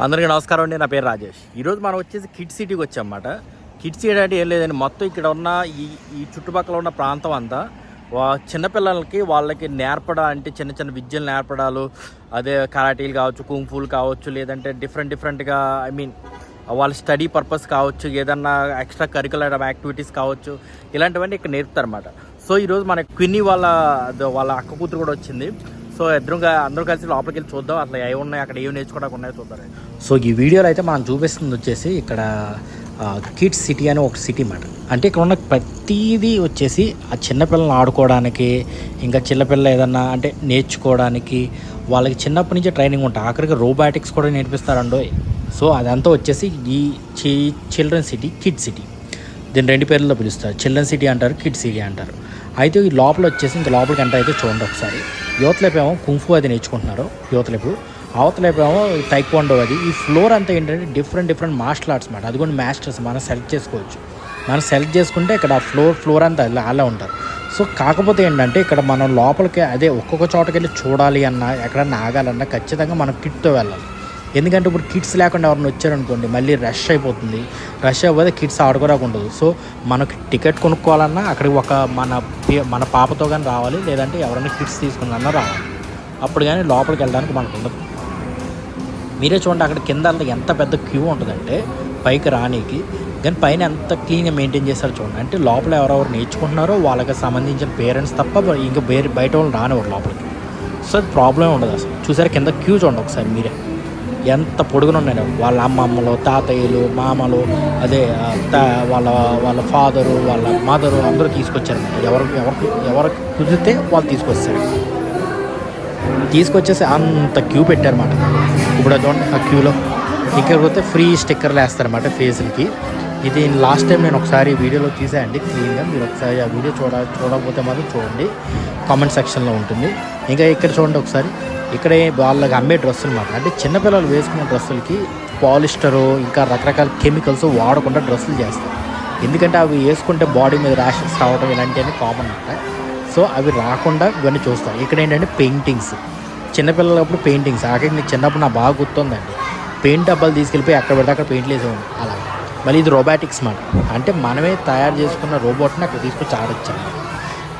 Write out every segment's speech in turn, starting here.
అందరికీ నమస్కారం అండి నా పేరు రాజేష్. ఈరోజు మనం వచ్చేసి కిడ్ సిటీకి వచ్చామన్నమాట కిడ్ సిటీ అంటే ఏం లేదండి మొత్తం ఇక్కడ ఉన్న ఈ ఈ చుట్టుపక్కల ఉన్న ప్రాంతం అంతా వా చిన్నపిల్లలకి వాళ్ళకి నేర్పడా అంటే చిన్న చిన్న విద్యలు నేర్పడాలు అదే కరాటీలు కావచ్చు కుంఫూలు కావచ్చు లేదంటే డిఫరెంట్ డిఫరెంట్గా ఐ మీన్ వాళ్ళ స్టడీ పర్పస్ కావచ్చు ఏదన్నా ఎక్స్ట్రా కరికులర్ యాక్టివిటీస్ కావచ్చు ఇలాంటివన్నీ ఇక్కడ నేర్పుతారన్నమాట. సో ఈరోజు మన క్విన్ని వాళ్ళ వాళ్ళ అక్క కూతురు కూడా వచ్చింది. సో ఇద్దరు అందరూ కలిసి లోపలికి వెళ్ళి చూద్దాం. అసలు ఏమి ఉన్నాయి? అక్కడ ఏమి నేర్చుకోవడానికి ఉన్నాయో చూద్దాం. సో ఈ వీడియోలో అయితే మనం చూపిస్తుంది వచ్చేసి ఇక్కడ కిడ్స్ సిటీ అని ఒక సిటీ మాట. అంటే ఇక్కడ ఉన్న ప్రతిదీ వచ్చేసి ఆ చిన్నపిల్లలను ఆడుకోవడానికి ఇంకా చిన్నపిల్లలు ఏదన్నా అంటే నేర్చుకోవడానికి వాళ్ళకి చిన్నప్పటి నుంచి ట్రైనింగ్ ఉంటుంది. ఆఖరికి రోబాటిక్స్ కూడా నేర్పిస్తారండో. సో అదంతా వచ్చేసి ఈ చి చిల్డ్రన్ సిటీ కిడ్ సిటీ దీని రెండు పేర్లలో పిలుస్తారు. చిల్డ్రన్ సిటీ అంటారు కిడ్ సిటీ అంటారు. అయితే ఈ లోపల వచ్చేసి ఇంకా లోపలికి ఎంటర్ అయితే చూడండి ఒకసారి. యువతలేపేమో కుంఫు అది నేర్చుకుంటున్నారు యువతలేపు. అవతలేపేమో టైక్వాండో అది. ఈ ఫ్లోర్ అంతా ఏంటంటే డిఫరెంట్ డిఫరెంట్ మార్షల్ ఆర్ట్స్ మాట. అది కూడా మాస్టర్స్ మనం సెలెక్ట్ చేసుకోవచ్చు. మనం సెలెక్ట్ చేసుకుంటే ఇక్కడ ఫ్లోర్ ఫ్లోర్ అంతా అలా ఉంటారు. సో కాకపోతే ఏంటంటే ఇక్కడ మనం లోపలికి అదే ఒక్కొక్క చోటకి వెళ్ళి చూడాలి అన్నా ఎక్కడన్నా ఆగాలన్నా ఖచ్చితంగా మనం కిట్తో వెళ్ళాలి. ఎందుకంటే ఇప్పుడు కిడ్స్ లేకుండా ఎవరైనా వచ్చారనుకోండి మళ్ళీ రష్ అయిపోతుంది. రష్ అయిపోతే కిడ్స్ ఆడుకోరాకు ఉండదు సో మనకి టికెట్ కొనుక్కోవాలన్నా అక్కడికి ఒక మన పే- మన పాపతో కానీ రావాలి లేదంటే ఎవరైనా కిడ్స్ తీసుకున్నా రావాలి. అప్పుడు కానీ లోపలికి వెళ్ళడానికి మనకు ఉండదు. మీరే చూడండి అక్కడ కింద ఎంత పెద్ద క్యూ ఉంటుందంటే పైకి రానీకి. కానీ పైన ఎంత క్లీన్గా మెయింటైన్ చేస్తారు చూడండి. అంటే లోపల ఎవరెవరు నేర్చుకుంటున్నారో వాళ్ళకి సంబంధించిన పేరెంట్స్ తప్ప ఇంకా బయట వాళ్ళు రానివ్వరు లోపలికి. సో అది ప్రాబ్లం ఉండదు అసలు. చూసారా కింద క్యూ చూడండి ఒకసారి మీరే. ఎంత పొడుగున వాళ్ళ అమ్మమ్మలు తాతయ్యలు మామలు అదే వాళ్ళ వాళ్ళ ఫాదరు వాళ్ళ మదరు అందరూ తీసుకొచ్చారు ఎవరు ఎవరికి ఎవరికి కుదిరితే వాళ్ళు తీసుకొచ్చారు తీసుకొచ్చేసి అంత క్యూ పెట్టారన్నమాట. ఇప్పుడు చూడండి ఆ క్యూలో. ఇక్కడ పోతే ఫ్రీ స్టిక్కర్లు వేస్తారన్నమాట ఫేస్లకి. ఇది లాస్ట్ టైం నేను ఒకసారి వీడియోలో తీసాయండి క్లీన్గా మీరు ఒకసారి ఆ వీడియో చూడ చూడకపోతే మాత్రం చూడండి. కామెంట్ సెక్షన్లో ఉంటుంది. ఇంకా ఇక్కడ చూడండి ఒకసారి. ఇక్కడే వాళ్ళకి అమ్మే డ్రెస్సులు అన్నమాట. అంటే చిన్నపిల్లలు వేసుకునే డ్రెస్సులకి పాలిస్టరు ఇంకా రకరకాల కెమికల్స్ వాడకుండా డ్రెస్సులు చేస్తారు. ఎందుకంటే అవి వేసుకుంటే బాడీ మీద ర్యాషెస్ రావడం ఇలాంటివన్నీ కామన్ అంట సో అవి రాకుండా ఇవన్నీ చూస్తారు. ఇక్కడ ఏంటంటే పెయింటింగ్స్ చిన్నపిల్లలప్పుడు పెయింటింగ్స్ ఆఖరికి నేను చిన్నప్పుడు నాకు బాగా గుర్తుందండి. పెయింట్ డబ్బాలు తీసుకెళ్ళిపోయి అక్కడ పెడితే అక్కడ పెయింట్లు వేసేవాడు అలా. మళ్ళీ ఇది రోబాటిక్స్ మాట. అంటే మనమే తయారు చేసుకున్న రోబోట్ని అక్కడ తీసుకొచ్చి ఆడొచ్చాం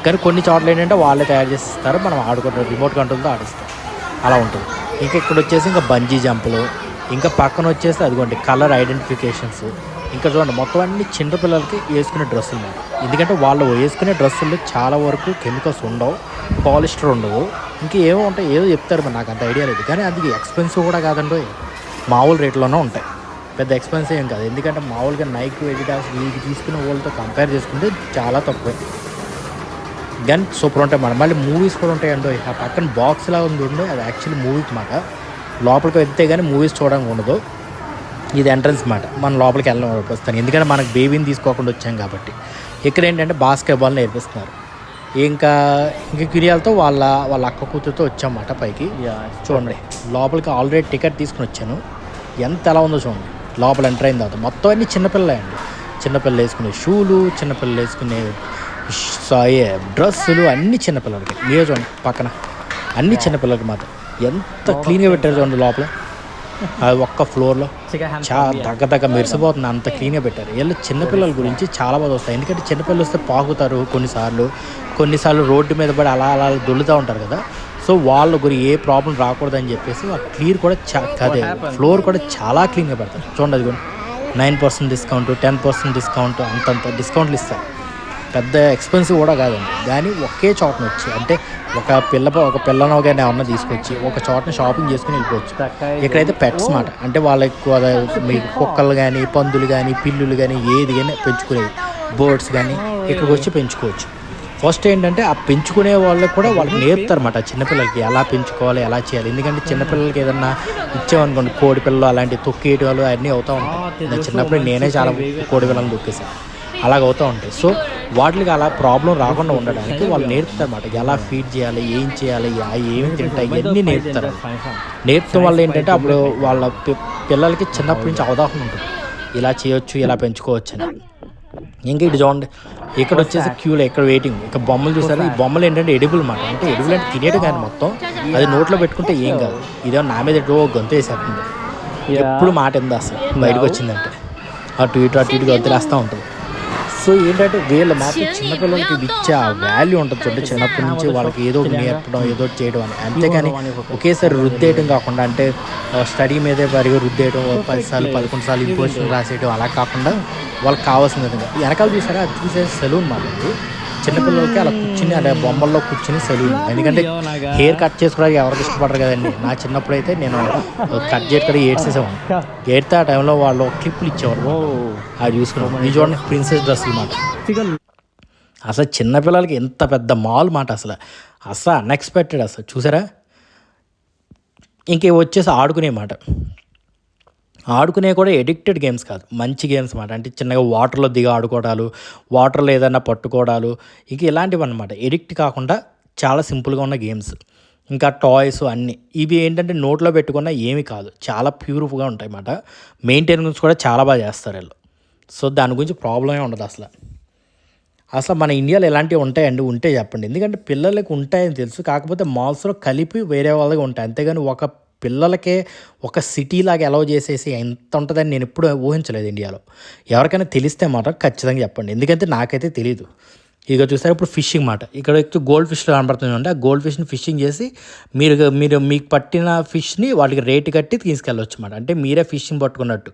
కానీ కొన్ని చోట్ల ఏంటంటే వాళ్ళే తయారు చేసి ఇస్తారు మనం ఆడుకుంటాం రిమోట్ కంట్రోల్తో ఆడిస్తాం. అలా ఉంటుంది. ఇంకా ఇక్కడ వచ్చేసి ఇంకా బంజీ జంపులు ఇంకా పక్కన వచ్చేసి అదిగోండి కలర్ ఐడెంటిఫికేషన్స్ ఇంకా చూడండి మొత్తం అన్ని చిన్నపిల్లలకి వేసుకునే డ్రెస్సులు ఉన్నాయి ఎందుకంటే వాళ్ళు వేసుకునే డ్రెస్సుల్లో చాలా వరకు కెమికల్స్ ఉండవు పాలిస్టర్ ఉండవు. ఇంకా ఏమో ఉంటాయి ఏదో చెప్తారు మరి నాకు అంత ఐడియా లేదు. కానీ అది ఎక్స్పెన్సివ్ కూడా కాదండి. మామూలు రేట్లోనే ఉంటాయి. పెద్ద ఎక్స్పెన్సివ్ ఏం కాదు. ఎందుకంటే మామూలుగా నైక్ ఎడిడాస్ వీటికి తీసుకునే వాళ్ళతో కంపేర్ చేసుకుంటే చాలా తక్కువే. గన్ సూపర్ ఉంటాయి మనం మళ్ళీ మూవీస్ కూడా ఉంటాయి అండి ఆ పక్కన బాక్స్ లాగా ఉంది ఉండే అది యాక్చువల్లీ మూవీకి మాట లోపలికి వెళ్తే కానీ మూవీస్ చూడడానికి ఉండదు. ఇది ఎంట్రన్స్ మాట మనం లోపలికి వెళ్ళడం వస్తాను. ఎందుకంటే మనకు బేబీని తీసుకోకుండా వచ్చాం కాబట్టి. ఇక్కడ ఏంటంటే బాస్కెట్బాల్ నేర్పిస్తున్నారు. ఇంకా ఇంకా కిరియాలతో వాళ్ళ వాళ్ళ అక్క కూతురుతో వచ్చామన్నమాట పైకి. చూడండి. లోపలికి ఆల్రెడీ టికెట్ తీసుకుని వచ్చాను. ఎంత ఎలా ఉందో చూడండి. లోపల ఎంటర్ అయిన తర్వాత మొత్తం అన్ని చిన్నపిల్లలే అండి. చిన్నపిల్లలు వేసుకునే షూలు చిన్నపిల్లలు వేసుకునే సాయే డ్రెస్సులు అన్ని చిన్నపిల్లలకి. మీరే చూడండి పక్కన. అన్ని చిన్నపిల్లలకి మాత్రం. ఎంత క్లీన్గా పెట్టారు చూడండి లోపల. అది ఒక్క ఫ్లోర్లో. చాలా దగ్గర దగ్గర మెరిసిపోతుంది. అంత క్లీన్గా పెట్టారు. వీళ్ళు చిన్నపిల్లల గురించి చాలా బాగా వస్తాయి. ఎందుకంటే చిన్నపిల్లలు వస్తే పాకుతారు కొన్నిసార్లు. కొన్నిసార్లు రోడ్డు మీద పడి అలా అలా దొల్లుతూ ఉంటారు కదా. సో వాళ్ళ గురి ఏ ప్రాబ్లం రాకూడదని చెప్పేసి ఆ క్లియర్ కూడా చా అదే ఫ్లోర్ కూడా చాలా క్లీన్గా పెడతారు. చూడండి అది కూడా. Nine percent discount ten percent discount అంతంత డిస్కౌంట్లు ఇస్తారు. పెద్ద ఎక్స్పెన్సివ్ కూడా కాదండి. కానీ ఒకే చోటన వచ్చి అంటే ఒక పిల్ల ఒక పిల్లను కానీ ఏమన్నా తీసుకొచ్చి ఒక చోటన షాపింగ్ చేసుకుని వెళ్ళిపోవచ్చు. ఇక్కడైతే పెట్స్ మాట. అంటే వాళ్ళకి ఎక్కువ మీకు కుక్కలు కానీ పందులు కానీ పిల్లులు కానీ ఏది కానీ పెంచుకునేవి బర్డ్స్ కానీ ఇక్కడికి వచ్చి పెంచుకోవచ్చు. ఫస్ట్ ఏంటంటే ఆ పెంచుకునే వాళ్ళకి కూడా వాళ్ళకి నేర్పుతారన్నమాట. చిన్నపిల్లలకి ఎలా పెంచుకోవాలి ఎలా చేయాలి. ఎందుకంటే చిన్నపిల్లలకి ఏదన్నా ఇచ్చామనుకోండి కోడి పిల్లలు అలాంటి తొక్కేటి వాళ్ళు అన్నీ అవుతూ ఉంటాయి. నేను చిన్నప్పుడు నేనే చాలా కోడి పిల్లలు తొక్కేసాను అలాగ అవుతూ ఉంటాయి. సో వాటికి అలా ప్రాబ్లం రాకుండా ఉండడానికి వాళ్ళు నేర్పుతారన్నమాట. ఎలా ఫీడ్ చేయాలి ఏం చేయాలి ఏమి తింటాయి ఇవన్నీ నేర్పుతారు. నేర్పడం వల్ల ఏంటంటే అప్పుడు వాళ్ళ పిల్లలకి చిన్నప్పటి నుంచి అవగాహన ఉంటుంది. ఇలా చేయొచ్చు ఇలా పెంచుకోవచ్చు అని ఇంకా ఇటు చూడండి. ఇక్కడ వచ్చేసి క్యూలో ఇక్కడ వెయిటింగ్ ఇక్కడ బొమ్మలు చూసారు? ఈ బొమ్మలు ఏంటంటే ఎడిబుల్ అన్నమాట అంటే ఎడిబుల్ అంటే తినేడు కానీ మొత్తం. అది నోట్లో పెట్టుకుంటే ఏం కాదు. ఇదే నా మీద ఎటో గొంతు వేసేస్తుంది. ఎప్పుడు మాట ఎందు అసలు బయటకు వచ్చిందంటే. అటు ఇటు అటు ఇటుగా వదిలేస్తూ ఉంటుంది. సో ఏంటంటే వీళ్ళు మాత్రం చిన్నపిల్లలకి ఇచ్చే ఆ వాల్యూ ఉంటుంది చూడండి చిన్నప్పటి నుంచి వాళ్ళకి ఏదో ఒకటి నేర్పడం ఏదో ఒకటి చేయడం అని. అంతేగాని ఒకేసారి రుద్దేయడం కాకుండా అంటే స్టడీ మీదే పరిగా రుద్దేయడం సార్లు పదకొండు సార్లు ఇంపోజిషన్ రాసేయడం అలా కాకుండా వాళ్ళకి కావాల్సిన విధంగా. వెనకాల చూసారా అది చూసే సెలూన్ మాట ఇది చిన్నపిల్లలకి అలా కూర్చుని అలా బొమ్మల్లో కూర్చుని సెలూన్ ఎందుకంటే హెయిర్ కట్ చేసుకోవడానికి ఎవరికి ఇష్టపడరు కదండి. నా చిన్నప్పుడు అయితే నేను కట్ చేయడం ఏడ్చేసేవాడిని ఏడితే ఆ టైంలో వాళ్ళు క్లిప్పులు ఇచ్చేవారు. అది చూసుకున్నాం ఇది చూడండి ప్రిన్సెస్ డ్రెస్ మాట. అసలు చిన్నపిల్లలకి ఎంత పెద్ద మాల్ మాట అసలు. అసలు అన్ఎక్స్పెక్టెడ్ అసలు. చూసారా? ఇంకే వచ్చేసి ఆడుకునే మాట. ఆడుకునే కూడా ఎడిక్టెడ్ గేమ్స్ కాదు. మంచి గేమ్స్ అన్నమాట. అంటే చిన్నగా వాటర్లో దిగి ఆడుకోవడాలు వాటర్లో ఏదైనా పట్టుకోవడాలు ఇక ఇలాంటివి అనమాట ఎడిక్ట్ కాకుండా చాలా సింపుల్గా ఉన్న గేమ్స్ ఇంకా టాయ్స్ అన్నీ. ఇవి ఏంటంటే నోట్లో పెట్టుకున్న ఏమి కాదు. చాలా ప్యూర్గా ఉంటాయి అన్నమాట. మెయింటెనెన్స్ కూడా చాలా బాగా చేస్తారు వీళ్ళు. సో దాని గురించి ప్రాబ్లమే ఉండదు అసలు. అసలు మన ఇండియాలో ఎలాంటివి ఉంటాయండి? ఉంటే చెప్పండి. ఎందుకంటే పిల్లలకు ఉంటాయని తెలుసు. కాకపోతే మాల్స్లో కలిపి వేరే వాళ్ళగా ఉంటాయి. అంతేగాని ఒక పిల్లలకే ఒక సిటీ లాగా అలౌ చేసేసి ఎంత ఉంటుందని నేను ఎప్పుడు ఊహించలేదు ఇండియాలో. ఎవరికైనా తెలిస్తే మాట ఖచ్చితంగా చెప్పండి. ఎందుకంటే నాకైతే తెలియదు ఇక చూసారు ఇప్పుడు ఫిషింగ్ మాట. ఇక్కడ గోల్డ్ ఫిష్లు కనబడుతుంది అంటే ఆ గోల్డ్ ఫిష్ని ఫిషింగ్ చేసి మీరు మీరు మీకు పట్టిన ఫిష్ని వాటికి రేటు కట్టి తీసుకెళ్ళవచ్చు అన్నమాట అంటే మీరే ఫిషింగ్ పట్టుకున్నట్టు.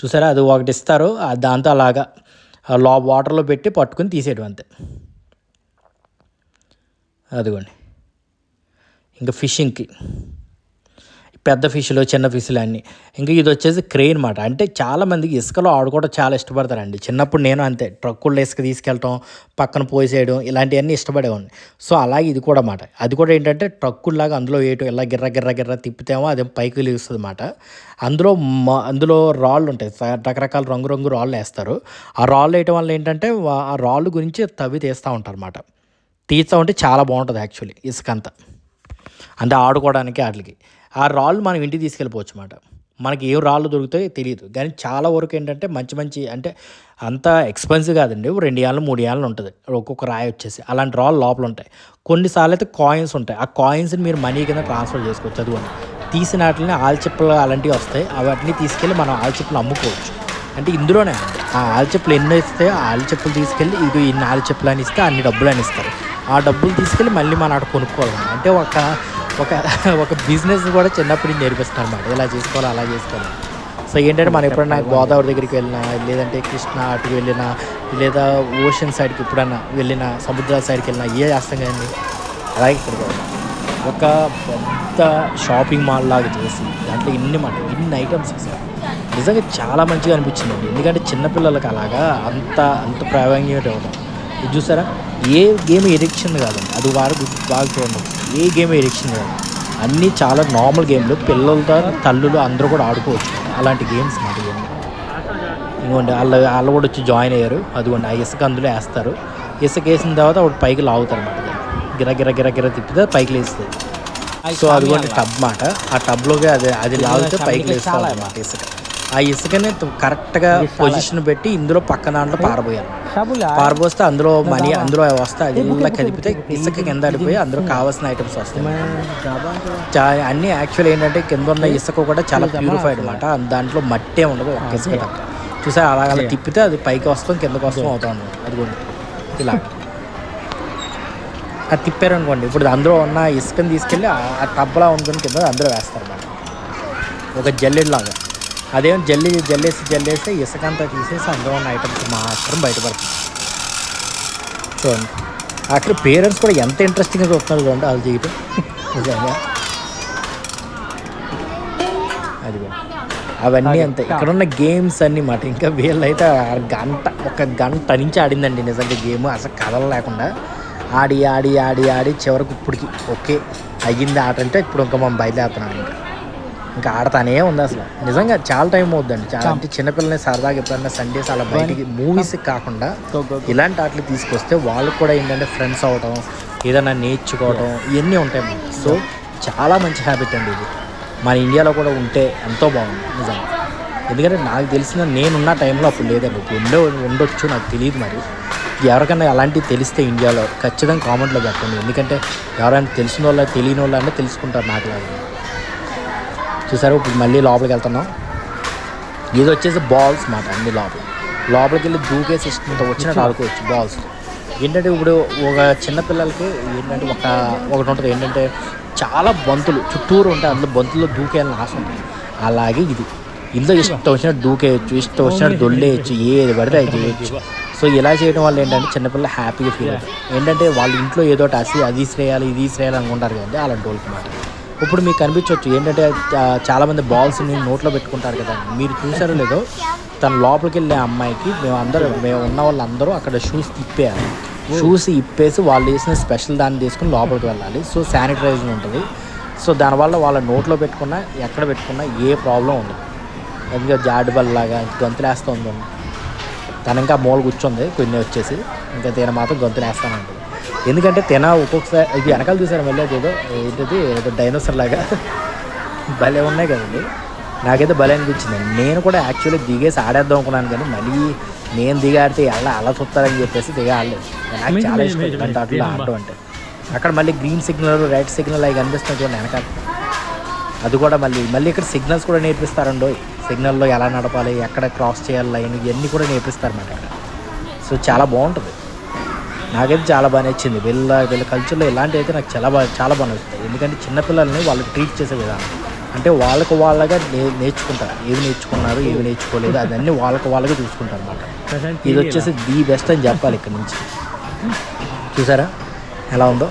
చూసారా అది ఒకటి ఇస్తారు దాంతో అలాగా లా వాటర్లో పెట్టి పట్టుకుని తీసేయడం అంతే. అదిగోండి. ఇంకా ఫిషింగ్కి. పెద్ద ఫిష్లు చిన్న ఫిష్లు అన్నీ. ఇంకా ఇది వచ్చేసి క్రెయిన్ మాట. అంటే చాలామందికి ఇసుకలో ఆడుకోవడం చాలా ఇష్టపడతారండి. చిన్నప్పుడు నేను అంతే. ట్రక్కుల్లో ఇసుక తీసుకెళ్ళటం పక్కన పోసేయడం ఇలాంటివన్నీ ఇష్టపడేవాడిని. సో అలాగే ఇది కూడా మాట. అది కూడా ఏంటంటే ట్రక్కుల్లాగా అందులో వేయటం ఇలా గిర్ర గిర్ర గిర్ర తిప్పితేమో అది పైకి లేస్తుంది మాట. అందులో మా అందులో రాళ్ళు ఉంటాయి. రకరకాల రంగురంగు రాళ్ళు వేస్తారు. ఆ రాళ్ళు వేయటం వల్ల ఏంటంటే ఆ రాళ్ళు గురించి తవ్వి తీస్తూ ఉంటారు అన్నమాట తీస్తూ ఉంటే చాలా బాగుంటుంది యాక్చువల్లీ ఇసుక అంతా అంటే ఆడుకోవడానికి వాటికి. ఆ రాళ్ళు మనం ఇంటికి తీసుకెళ్ళిపోవచ్చు అన్నమాట మనకి ఏం రాళ్ళు దొరుకుతాయో తెలియదు కానీ చాలా వరకు ఏంటంటే మంచి మంచి అంటే అంత ఎక్స్పెన్సివ్ కాదండి. ఓ రెండు ఏళ్ళు మూడు ఏళ్ళు ఉంటుంది. ఒక్కొక్క రాయి వచ్చేసి. అలాంటి రాళ్ళు లోపల ఉంటాయి కొన్నిసార్లు అయితే కాయిన్స్ ఉంటాయి. ఆ కాయిన్స్ని మీరు మనీ కింద ట్రాన్స్ఫర్ చేసుకోవచ్చు చదువుని. తీసిన వాటిని ఆల్చిప్పలు అలాంటివి వస్తాయి. వాటిని తీసుకెళ్ళి మనం ఆల్చిప్పలు అమ్ముకోవచ్చు. అంటే ఇందులోనే ఆ ఆల్చిప్పలు ఎన్ని ఇస్తే ఆ తీసుకెళ్ళి ఇది ఇన్ని ఆల్చెప్పులు అని ఇస్తే అన్ని డబ్బులు అని ఇస్తారు. ఆ డబ్బులు తీసుకెళ్ళి మళ్ళీ మనం అక్కడ కొనుక్కోవాలి అంటే ఒక ఒక ఒక బిజినెస్ కూడా చిన్నప్పటి నుంచి నేర్పిస్తున్నారు అన్నమాట. ఇలా చేసుకోవాలి అలా చేసుకోవాలి. సో ఏంటంటే మనం ఎప్పుడైనా గోదావరి దగ్గరికి వెళ్ళినా లేదంటే కృష్ణ అటుకు వెళ్ళినా లేదా ఓషన్ సైడ్కి ఎప్పుడైనా వెళ్ళినా సముద్రాల సైడ్కి వెళ్ళినా ఏ చేస్తాం కదండి అలాగే ఇక్కడ కూడా. ఒక పెద్ద షాపింగ్ మాల్ లాగా చేసి దాంట్లో ఇన్ని మాట ఇన్ని ఐటమ్స్ అసలు నిజంగా చాలా మంచిగా అనిపించిందండి ఎందుకంటే చిన్నపిల్లలకి అలాగా అంత అంత ప్రాధాన్యత ఇవ్వడం ఇది చూసారా? ఏ గేమ్ ఎడిక్షన్ కాదండి. అది వారు బాగా చూడండి. ఏ గేమ్ ఎడిక్షన్ కాదు. అన్నీ చాలా నార్మల్ గేమ్లు పిల్లలతో తల్లులు అందరూ కూడా ఆడుకోవచ్చు. అలాంటి గేమ్స్ మాట ఇంకోండి వాళ్ళు వాళ్ళు కూడా వచ్చి జాయిన్ అయ్యారు. అదిగోండి ఆ ఇసుక అందులో వేస్తారు. ఇసుక వేసిన తర్వాత ఒకటి పైకి లాగుతారు అనమాట గిర గిర గిర గిర తిప్పితే పైకి లేస్తుంది సో అదిగోండి టబ్ మాట. ఆ టబ్లోకి అది అది లాగితే పైకి లేస్తుంది అనమాట ఇసుక. ఆ ఇసుకని కరెక్ట్గా పొజిషన్ పెట్టి ఇందులో పక్క దాంట్లో పారబోయారు పారబోస్తే అందులో మనీ అందులో వస్తే అది ఇలా కలిపితే ఇసుక కింద పడిపోయి అందులో కావాల్సిన ఐటమ్స్ వస్తాయి. అన్నీ యాక్చువల్ ఏంటంటే కింద ఉన్న ఇసుక కూడా చాలా ప్యూరిఫైడ్ అనమాట దాంట్లో మట్టే ఉండదు ఒక ఇసుక తప్ప. చూసా అలా అలా తిప్పితే అది పైకి వస్తాం కిందకి వస్తాం అవుతా అది కూడా ఇలా. అది తిప్పారు అనుకోండి. ఇప్పుడు అందులో ఉన్న ఇసుకని తీసుకెళ్ళి ఆ- టబ్లా ఉంటుంది కింద అందులో వేస్తారు అన్నమాట. ఒక జల్లెడ్లాగా అదేం జల్లి జల్లేసి జల్లేసి ఇసుక అంతా తీసేసి అందులో ఉన్న ఐటమ్స్ మాత్రం బయటపడుతుంది. చూడండి అక్కడ పేరెంట్స్ కూడా ఎంత ఇంట్రెస్టింగ్గా చూస్తున్నారు చూడండి వాళ్ళు చేయటం నిజంగా. అది. అవన్నీ అంతే. ఇక్కడ ఉన్న గేమ్స్ అన్ని మాట. ఇంకా వీళ్ళైతే గంట ఒక గంట నుంచి ఆడిందండి నిజంగా గేమ్ అసలు కథలు లేకుండా. ఆడి ఆడి ఆడి ఆడి చివరికి ఇప్పటికి. ఓకే. అయ్యింది ఆట అంటే ఇప్పుడు ఇంకా మనం బయలుదేరుతున్నాం. ఇంకా ఇంకా ఆడతానే ఉంది అసలు. నిజంగా చాలా టైం అవుద్దండి. చాలా అంటే చిన్నపిల్లల్ని సరదాగా ఎప్పుడన్నా సండేస్ అలా బయటికి మూవీస్ కాకుండా ఇలాంటి ఆటలు తీసుకొస్తే వాళ్ళకు కూడా ఏంటంటే ఫ్రెండ్స్ అవడం ఏదైనా నేర్చుకోవడం ఇవన్నీ ఉంటాయి మనకి. సో చాలా మంచి హ్యాబిట్ అండి ఇది. మన ఇండియాలో కూడా ఉంటే ఎంతో బాగుంది నిజంగా. ఎందుకంటే నాకు తెలిసిన నేనున్న టైంలో అప్పుడు లేదండి. ఉండే ఉండొచ్చు నాకు తెలియదు మరి. ఎవరికైనా అలాంటివి తెలిస్తే ఇండియాలో ఖచ్చితంగా కామెంట్లో పెట్టండి. ఎందుకంటే ఎవరైనా తెలిసిన వాళ్ళ తెలియని వాళ్ళు అంటే తెలుసుకుంటారు నాకు లాగా. చూసారు? ఇప్పుడు మళ్ళీ లోపలికి వెళ్తున్నాం. ఇది వచ్చేసి బాల్స్ మాట అన్ని లోపల. లోపలికి వెళ్ళి దూకేసి ఇష్టంతో వచ్చినట్టు ఆడుకోవచ్చు బాల్స్ ఏంటంటే ఇప్పుడు ఒక చిన్న పిల్లలకి ఏంటంటే ఒక ఒకటి ఉంటుంది. ఏంటంటే చాలా బంతులు చుట్టూరు ఉంటాయి అందులో బంతుల్లో దూకేయాలని ఆశ ఉంటుంది. అలాగే ఇది. ఇందులో ఇష్టం వచ్చినట్టు దూకేయచ్చు ఇష్టం వచ్చినట్టు దొల్లేయచ్చు ఏది పడితే అది చేయొచ్చు. సో ఇలా చేయడం వల్ల ఏంటంటే చిన్నపిల్లలు హ్యాపీగా ఫీల్ అవుతారు. ఏంటంటే వాళ్ళ ఇంట్లో ఏదో ఒకటి అసి అది ఇసిరేయాలి ఇది ఇసిరేయాలి అనుకుంటారు కదండి. అలాంటి వాళ్ళకి మాట ఇప్పుడు మీకు కనిపించవచ్చు ఏంటంటే చాలామంది బాల్స్ని నోట్లో పెట్టుకుంటారు కదా. మీరు చూసారో లేదో తన లోపలికి వెళ్ళే అమ్మాయికి మేము అందరూ మేము ఉన్న వాళ్ళందరూ అక్కడ షూస్ తిప్పేయాలి. షూస్ ఇప్పేసి వాళ్ళు వేసిన స్పెషల్ దాన్ని తీసుకుని లోపలికి వెళ్ళాలి. సో శానిటైజర్ ఉంటుంది. సో దానివల్ల వాళ్ళ నోట్లో పెట్టుకున్నా ఎక్కడ పెట్టుకున్నా ఏ ప్రాబ్లం ఉండదు. ఎందుకంటే జాడి బల్లలాగా గొంతులేస్తుంది. తను ఇంకా మూల కూర్చుంది. కొన్ని వచ్చేసి. ఇంకా తిన మాత్రం గొంతులేస్తానంటుంది. ఎందుకంటే తిన ఒక్కొక్కసారి ఇది వెనకాల చూసారు మళ్ళీ అదేదో ఏంటిది ఏదో డైనోసర్ లాగా. భలే ఉన్నాయి కదండి. నాకైతే భలే అనిపించింది. నేను కూడా యాక్చువల్లీ దిగేసి ఆడేద్దాం అనుకున్నాను కానీ మళ్ళీ నేను దిగాడితే అలా అలా చూస్తారని చెప్పేసి దిగాడలేదు నాకు చాలా ఇష్టం ఇలాంటి ఆటలు ఆడటం అంటే. అక్కడ మళ్ళీ గ్రీన్ సిగ్నల్ రెడ్ సిగ్నల్ అవి కనిపిస్తున్నాయి చూడండి వెనకాల. అది కూడా మళ్ళీ మళ్ళీ ఇక్కడ సిగ్నల్స్ కూడా నేర్పిస్తారండో సిగ్నల్లో ఎలా నడపాలి ఎక్కడ క్రాస్ చేయాలి లైన్ ఇవన్నీ కూడా నేర్పిస్తారు అన్నమాట సో చాలా బాగుంటుంది. నాకైతే చాలా బాగా నచ్చింది. వీళ్ళ వీళ్ళ కల్చర్లో ఇలాంటివి అయితే నాకు చాలా బాగా చాలా బాగా నచ్చుతాయి. ఎందుకంటే చిన్నపిల్లల్ని వాళ్ళు ట్రీట్ చేసే విధానం. అంటే వాళ్ళకు వాళ్ళగా నే నేర్చుకుంటారు. ఏవి నేర్చుకున్నారు ఏవి నేర్చుకోలేదు అదన్నీ వాళ్ళకు వాళ్ళగా చూసుకుంటారు అనమాట ఇది వచ్చేసి ది బెస్ట్ అని చెప్పాలి ఇక్కడ నుంచి. చూసారా? ఎలా ఉందో?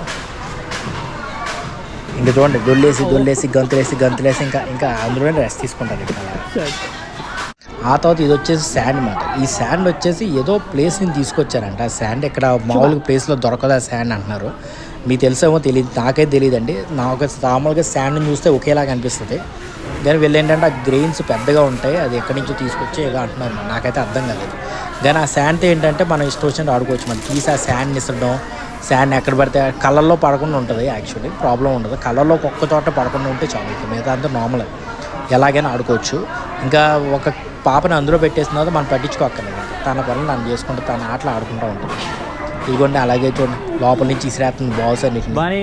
ఇంకా చూడండి. దొల్లేసి దొల్లేసి గంతులేసి గంతులేసి ఇంకా ఇంకా అందులోనే రెస్ట్ తీసుకుంటారు ఇంకా అలా. ఆ తర్వాత ఇది వచ్చేసి శాండ్ మాట. ఈ శాండ్ వచ్చేసి ఏదో ప్లేస్ నుంచి తీసుకొచ్చారంట. ఆ శాండ్ ఇక్కడ మామూలుగా ప్లేస్లో దొరకదు ఆ శాండ్ అంటున్నారు. మీకు తెలుసేమో తెలియదు నాకైతే తెలియదండి నాకు మామూలుగా శాండ్ని చూస్తే ఒకేలాగా అనిపిస్తుంది. కానీ వీళ్ళు ఏంటంటే ఆ గ్రెయిన్స్ పెద్దగా ఉంటాయి అది ఎక్కడి నుంచో తీసుకొచ్చి ఏదో అంటున్నారు నాకైతే అర్థం కాలేదు. కానీ ఆ శాండ్ ఏంటంటే మనం ఇష్టం వచ్చినట్టు ఆడుకోవచ్చు మనం తీసి ఆ శాండ్ ఇసడం శాండ్ ఎక్కడ పడితే కలర్లో పడకుండా ఉంటుంది యాక్చువల్లీ ప్రాబ్లం ఉండదు. కలర్లో ఒక్క చోట పడకుండా ఉంటే చాలు. మిగతా అంతా నార్మల్ ఎలాగైనా ఆడుకోవచ్చు. ఇంకా ఒక పాపని అందులో పెట్టేసిన తర్వాత మనం పట్టించుకోక్కర్లేదు. తన పనులు నన్ను చేసుకుంటూ తన ఆటలు ఆడుకుంటూ ఉంటుంది ఇదిగోండి అలాగే చూడండి లోపల నుంచి ఇసిరేస్తుంది బాల్స్ అన్నిటిని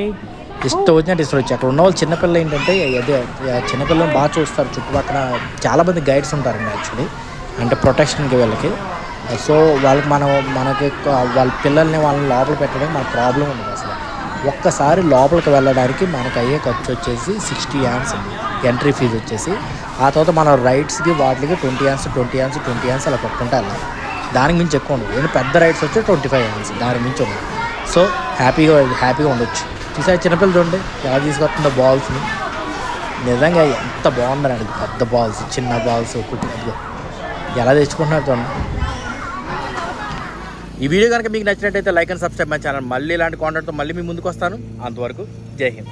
ఇష్టం వచ్చినట్టు ఇష్టం వచ్చి అక్కడ ఉన్న వాళ్ళు చిన్నపిల్లలు ఏంటంటే అదే చిన్నపిల్లలు బాగా చూస్తారు. చుట్టుపక్కల చాలామంది గైడ్స్ ఉంటారండి యాక్చువల్లీ. అంటే ప్రొటెక్షన్కి వీళ్ళకి. సో వాళ్ళకి మనం మనకి వాళ్ళ పిల్లల్ని వాళ్ళని లోపల పెట్టడం మన ప్రాబ్లం ఉండదు అసలు. ఒక్కసారి లోపలికి వెళ్ళడానికి మనకు అయ్యే ఖర్చు వచ్చేసి సిక్స్టీ యాన్స్ ఎంట్రీ ఫీజు వచ్చేసి. ఆ తర్వాత మన రైడ్స్కి వాటికి ట్వంటీ యాన్స్ ట్వంటీ యాన్స్ ట్వంటీ యాన్స్ అలా కొట్టుకుంటే వెళ్ళాలి దానికి మించి ఎక్కువ ఉండదు. నేను పెద్ద రైడ్స్ వచ్చి ట్వంటీ ఫైవ్ యాన్స్ దానికి మించి ఉండదు. సో హ్యాపీగా హ్యాపీగా ఉండొచ్చు. చూసా చిన్నపిల్లలు చూడండి ఎలా తీసుకొస్తుందో బాల్స్ని నిజంగా ఎంత బాగుందని పెద్ద బాల్స్ చిన్న బాల్స్ కుట్టినట్టుగా ఎలా తెచ్చుకుంటున్నారు చూడండి. ఈ వీడియో కనుక మీకు నచ్చినట్టయితే like and subscribe my channel మళ్ళీ ఇలాంటి కాంటెంట్తో మళ్ళీ మీ ముందుకు వస్తాను. అంతవరకు జై హింద్.